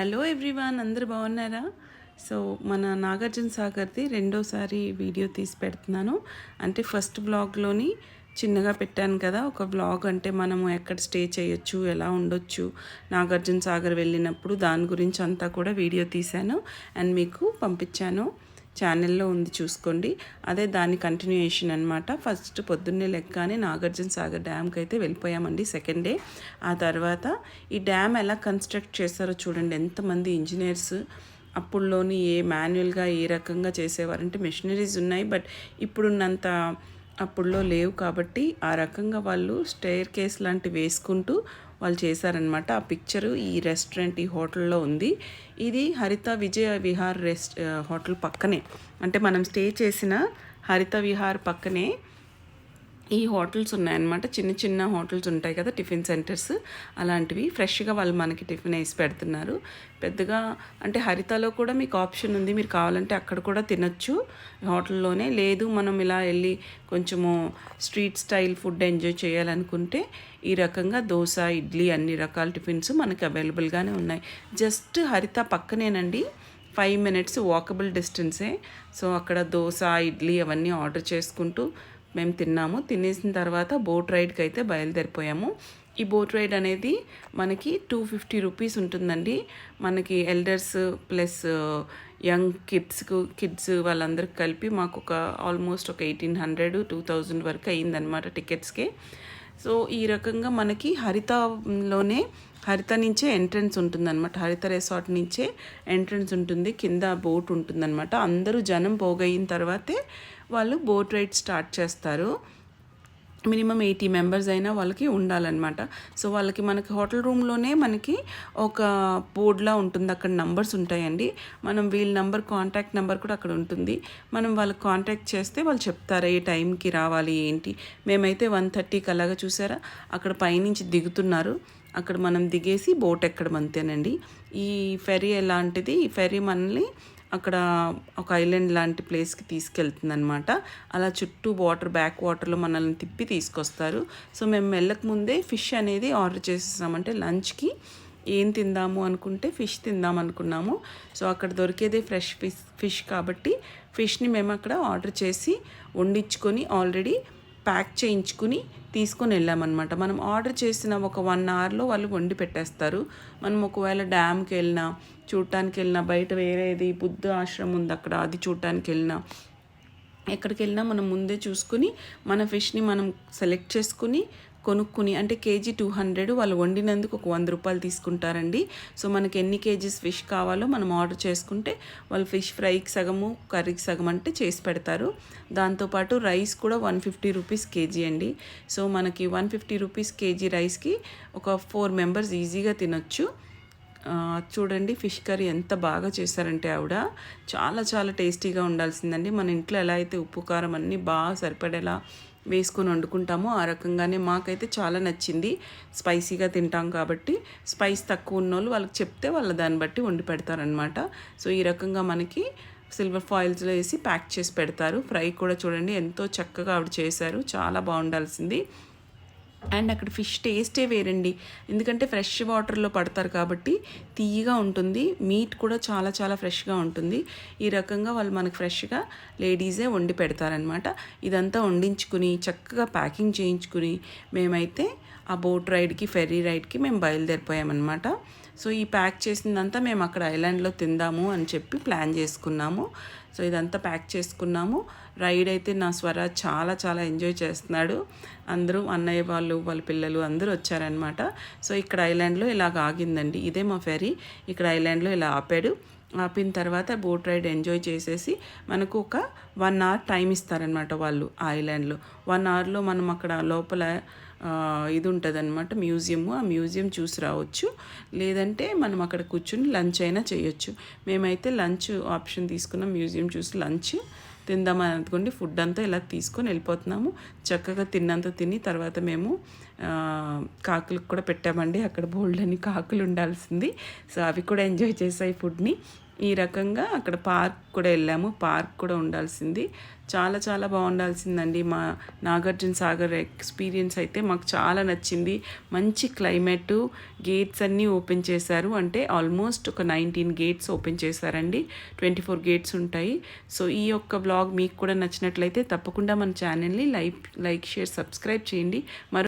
Hello everyone అందరు బాగున్నారా? So మన నాగార్జున సాగర్ది రెండోసారి వీడియో తీసి పెడుతున్నాను. అంటే ఫస్ట్ బ్లాగ్లోని చిన్నగా పెట్టాను కదా ఒక బ్లాగ్ అంటే మనము ఎక్కడ స్టే చేయొచ్చు ఎలా ఉండొచ్చు నాగార్జున సాగర్ వెళ్ళినప్పుడు దాని గురించి అంతా కూడా వీడియో తీశాను. అండ్ మీకు పంపించాను. ఛానల్లో ఉంది చూసుకోండి. అదే దాని కంటిన్యూయేషన్ అనమాట ఫస్ట్ పొద్దున్నే లెక్కనే నాగార్జున సాగర్ డ్యామ్కి అయితే వెళ్ళిపోయామండి సెకండ్ డే ఆ తర్వాత ఈ డ్యామ్ ఎలా కన్స్ట్రక్ట్ చేస్తారో చూడండి. ఎంతమంది ఇంజనీర్స్ అప్పుడులోని ఏ మాన్యువల్గా ఏ రకంగా చేసేవారంటే మెషినరీస్ ఉన్నాయి. బట్ ఇప్పుడున్నంత అప్పుడులో లేవు కాబట్టి ఆ రకంగా వాళ్ళు స్టేర్ కేస్ లాంటివి వేసుకుంటూ వాళ్ళు చేశారనమాట ఆ పిక్చరు ఈ రెస్టారెంట్ ఈ హోటల్లో ఉంది. ఇది హరిత విజయ విహార్ రెస్ట్ హోటల్ పక్కనే. అంటే మనం స్టే చేసిన హరిత విహార్ పక్కనే ఈ హోటల్స్ ఉన్నాయన్నమాట. చిన్న చిన్న హోటల్స్ ఉంటాయి కదా టిఫిన్ సెంటర్స్. అలాంటివి ఫ్రెష్గా వాళ్ళు మనకి టిఫిన్ వేసి పెడుతున్నారు. పెద్దగా అంటే హరితలో కూడా మీకు ఆప్షన్ ఉంది. మీరు కావాలంటే అక్కడ కూడా తినొచ్చు. హోటల్లోనే లేదు మనం ఇలా వెళ్ళి కొంచెము స్ట్రీట్ స్టైల్ ఫుడ్ ఎంజాయ్ చేయాలనుకుంటే ఈ రకంగా దోశ ఇడ్లీ అన్ని రకాల టిఫిన్స్ మనకి అవైలబుల్గానే ఉన్నాయి. జస్ట్ హరిత పక్కనేనండి. ఫైవ్ మినిట్స్ వాకబుల్ డిస్టెన్సే. సో అక్కడ దోశ ఇడ్లీ అవన్నీ ఆర్డర్ చేసుకుంటూ మేము తిన్నాము. తినేసిన తర్వాత బోట్ రైడ్కి అయితే బయలుదేరిపోయాము. ఈ బోట్ రైడ్ అనేది మనకి టూ ఫిఫ్టీ రూపీస్ ఉంటుందండి. మనకి ఎల్డర్స్ ప్లస్ యంగ్ కిడ్స్కు కిడ్స్ వాళ్ళందరికి కలిపి మాకు ఒక ఆల్మోస్ట్ ఒక ఎయిటీన్ హండ్రెడ్ టూ థౌజండ్ వరకు అయ్యిందనమాట టికెట్స్కి. సో ఈ రకంగా మనకి హరితలోనే హరిత నుంచే ఎంట్రన్స్ ఉంటుందన్నమాట. హరిత రిసార్ట్ నుంచే ఎంట్రన్స్ ఉంటుంది. కింద బోట్ ఉంటుందన్నమాట. అందరూ జనం పోగయిన తర్వాతే వాళ్ళు బోట్ రైడ్ స్టార్ట్ చేస్తారు. మినిమం ఎయిటీ మెంబర్స్ అయినా వాళ్ళకి ఉండాలన్నమాట. సో వాళ్ళకి మనకి హోటల్ రూమ్లోనే మనకి ఒక బోర్డ్లా ఉంటుంది. అక్కడ నంబర్స్ ఉంటాయండి. మనం వీళ్ళ నెంబర్ కాంటాక్ట్ నెంబర్ కూడా అక్కడ ఉంటుంది. మనం వాళ్ళకి కాంటాక్ట్ చేస్తే వాళ్ళు చెప్తారు ఏ టైంకి రావాలి ఏంటి? మేమైతే వన్ థర్టీకి అలాగా చూసారా? అక్కడ పైనుంచి దిగుతున్నారు. అక్కడ మనం దిగేసి బోట్ ఎక్కడం అంతేనండి. ఈ ఫెరీ ఎలాంటిది? ఈ ఫెరీ మనల్ని అక్కడ ఒక ఐలాండ్ లాంటి ప్లేస్కి తీసుకెళ్తుందనమాట అలా చుట్టూ వాటర్ బ్యాక్ వాటర్లో మనల్ని తిప్పి తీసుకొస్తారు. సో మేము వెళ్ళక ముందే ఫిష్ అనేది ఆర్డర్ చేసేసామంటే లంచ్కి ఏం తిందాము అనుకుంటే ఫిష్ తిందాం అనుకున్నాము. సో అక్కడ దొరికేదే ఫ్రెష్ ఫిష్ ఫిష్ కాబట్టి ఫిష్ని మేము అక్కడ ఆర్డర్ చేసి వండించుకొని ఆల్రెడీ ప్యాక్ చేయించుకుని తీసుకొని వెళ్ళామన్నమాట. మనం ఆర్డర్ చేసిన ఒక వన్ అవర్లో వాళ్ళు వండి పెట్టేస్తారు. మనం ఒకవేళ డ్యామ్కి వెళ్ళినా చూడటానికి వెళ్ళినా బయట వేరేది బుద్ధ ఆశ్రమం ఉంది అక్కడ అది చూడటానికి వెళ్ళినా ఎక్కడికి వెళ్ళినా మనం ముందే చూసుకుని మన ఫిష్ని మనం సెలెక్ట్ చేసుకుని కొనుక్కుని అంటే కేజీ టూ హండ్రెడ్ వాళ్ళు వండినందుకు ఒక వంద రూపాయలు తీసుకుంటారండి. సో మనకి ఎన్ని కేజీస్ ఫిష్ కావాలో మనం ఆర్డర్ చేసుకుంటే వాళ్ళు ఫిష్ ఫ్రైకి సగము కర్రీకి సగం అంటే చేసి పెడతారు. దాంతోపాటు రైస్ కూడా వన్ ఫిఫ్టీ రూపీస్ కేజీ అండి. సో మనకి వన్ ఫిఫ్టీ రూపీస్ కేజీ రైస్కి ఒక ఫోర్ మెంబర్స్ ఈజీగా తినొచ్చు. చూడండి ఫిష్ కర్రీ ఎంత బాగా చేశారంటే ఆవిడ. చాలా చాలా టేస్టీగా ఉండాల్సిందండి. మన ఇంట్లో ఎలా అయితే ఉప్పు కారం అన్నీ బాగా సరిపడేలా వేసుకొని వండుకుంటామో ఆ రకంగానే మాకైతే చాలా నచ్చింది. స్పైసీగా తింటాం కాబట్టి స్పైస్ తక్కువ ఉన్న వాళ్ళు వాళ్ళకి చెప్తే వాళ్ళు దాన్ని బట్టి వండి పెడతారనమాట సో ఈ రకంగా మనకి సిల్వర్ ఫాయిల్స్లో వేసి ప్యాక్ చేసి పెడతారు. ఫ్రై కూడా చూడండి ఎంతో చక్కగా ఆవిడ చేశారు. చాలా బాగుండాల్సింది. అండ్ అక్కడ ఫిష్ టేస్టే వేరండి. ఎందుకంటే ఫ్రెష్ వాటర్లో పడతారు కాబట్టి తీయగా ఉంటుంది. మీట్ కూడా చాలా చాలా ఫ్రెష్గా ఉంటుంది. ఈ రకంగా వాళ్ళు మనకు ఫ్రెష్గా లేడీసే వండి పెడతారనమాట ఇదంతా వండించుకుని చక్కగా ప్యాకింగ్ చేయించుకుని మేమైతే ఆ బోట్ రైడ్కి ఫెర్రీ రైడ్కి మేము బయలుదేరిపోయామన్నమాట. సో ఈ ప్యాక్ చేసిందంతా మేము అక్కడ ఐలాండ్లో తిందాము అని చెప్పి ప్లాన్ చేసుకున్నాము. సో ఇదంతా ప్యాక్ చేసుకున్నాము. రైడ్ అయితే నా స్వర చాలా చాలా ఎంజాయ్ చేస్తున్నాడు. అందరూ అన్నయ్య వాళ్ళు వాళ్ళ పిల్లలు అందరూ వచ్చారనమాట సో ఇక్కడ ఐలాండ్లో ఇలాగ ఆగిందండి. ఇదే మా ఫెరీ ఇక్కడ ఐలాండ్లో ఇలా ఆపాడు. ఆపిన తర్వాత బోట్ రైడ్ ఎంజాయ్ చేసేసి మనకు ఒక వన్ అవర్ టైం ఇస్తారనమాట వాళ్ళు ఐలాండ్లో. వన్ అవర్లో మనం అక్కడ లోపల ఇది ఉంటుందన్నమాట మ్యూజియము. ఆ మ్యూజియం చూసి రావచ్చు. లేదంటే మనం అక్కడ కూర్చుని లంచ్ అయినా చేయొచ్చు. మేమైతే లంచ్ ఆప్షన్ తీసుకున్నాం. మ్యూజియం చూసి లంచ్ తిందామని అనుకోండి ఫుడ్ అంతా ఇలా తీసుకొని వెళ్ళిపోతున్నాము. చక్కగా తిన్నంత తిని తర్వాత మేము కాకులకు కూడా పెట్టామండి. అక్కడ బోల్డ్ అని కాకులు ఉండాల్సింది. సో అవి కూడా ఎంజాయ్ చేసాయి ఫుడ్ని ఈ రకంగా అక్కడ పార్క్ కూడా వెళ్ళాము. పార్క్ కూడా ఉండాల్సింది. చాలా చాలా బాగుండాల్సిందండి. మా నాగార్జున సాగర్ ఎక్స్పీరియన్స్ అయితే మాకు చాలా నచ్చింది. మంచి క్లైమేటు గేట్స్ అన్నీ ఓపెన్ చేశారు. అంటే ఆల్మోస్ట్ ఒక నైన్టీన్ గేట్స్ ఓపెన్ చేశారండి. ట్వంటీ ఫోర్ గేట్స్ ఉంటాయి. సో ఈ యొక్క బ్లాగ్ మీకు కూడా నచ్చినట్లయితే తప్పకుండా మన ఛానల్ని లైక్ లైక్ షేర్ సబ్స్క్రైబ్ చేయండి. మరో